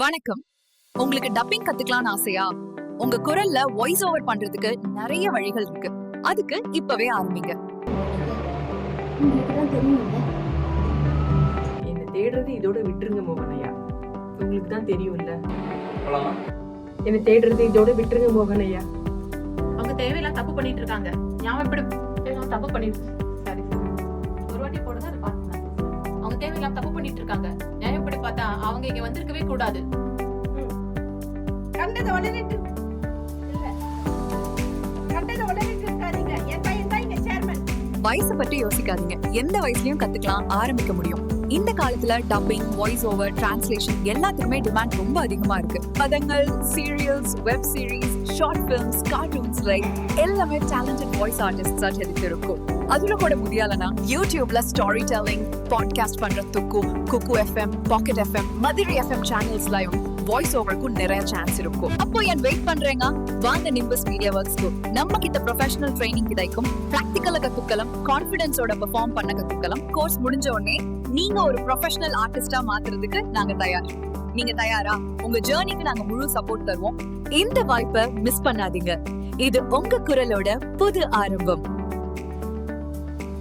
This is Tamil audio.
வணக்கம். உங்களுக்கு டப்பிங் கத்துக்கலாம்னு ஆசையா? உங்க குரல்ல வாய்ஸ் ஓவர் பண்றதுக்கு நிறைய வழிகள் இருக்கு. அதுக்கு இப்பவே ஆரம்பிங்க. தெரியும்ல. என்னை தேடுறது இதோட விட்டுருங்க மோகனையா. உங்களுக்கு தான் தெரியும்ல. போலாமா என்னை தேடுறது இதோட விட்டுருங்க மோகனையா. அவங்க தேவையெல்லாம் தப்பு பண்ணிட்டு இருக்காங்க. எல்லாம் தப்பு பண்ணிட்டு அவங்க தேவையெல்லாம் தப்பு பண்ணிட்டு இருக்காங்க நியாயப்படி பார்த்தா அவங்க இங்க வந்திருக்கவே கூடாது. கண்டதை இல்ல. கண்டதை உடனேட்டு இருக்காதீங்க. என் பையன் தான் இங்க சேர்மன் வயசை பற்றி யோசிக்காதீங்க. எந்த வயசுலயும் கத்துக்கலாம் ஆரம்பிக்க முடியும். இந்த காலத்துல டப்பிங் வாய்ஸ் ஓவர் டிரான்ஸ்லேஷன் எல்லாத்துக்குமே டிமாண்ட் ரொம்ப அதிகமா இருக்கு. படங்கள் serials web series short films cartoons like எல்லாமே டேலண்டட் வாய்ஸ் ஆர்டிஸ்ட் இருக்கும் அதுல கூட முடியலனா யூடியூப்ல ஸ்டோரி டெல்லிங் பாட்காஸ்ட் பண்றதுக்கும் Kuku FM pocket FM Madurai FM சேனல்ஸ்லயும் voice ஓவருக்கும் நிறைய சான்ஸ் இருக்கும். அப்போ என் வெயிட் பண்றேங்க? வாங்க நிம்பஸ் மீடியா ஒர்க்ஸ்க்கு நம்ம கிட்ட ப்ரொஃபஷனல் ட்ரைனிங் கிடைக்கும். பிராக்டிக்கலா கத்துக்கலாம். கான்பிடன்ஸோட பெர்ஃபார்ம் பண்ண கத்துக்கலாம். கோர்ஸ் முடிஞ்ச உடனே நீங்க ஒரு ப்ரொஃபஷனல் ஆர்டிஸ்டா மாத்துறதுக்கு நாங்க தயார். நீங்க தயாரா? உங்க ஜேர்னிக்கு நாங்க முழு சப்போர்ட் தருவோம். இந்த வாய்ப்பை மிஸ் பண்ணாதீங்க. இது உங்க குரலோட புது ஆரம்பம்.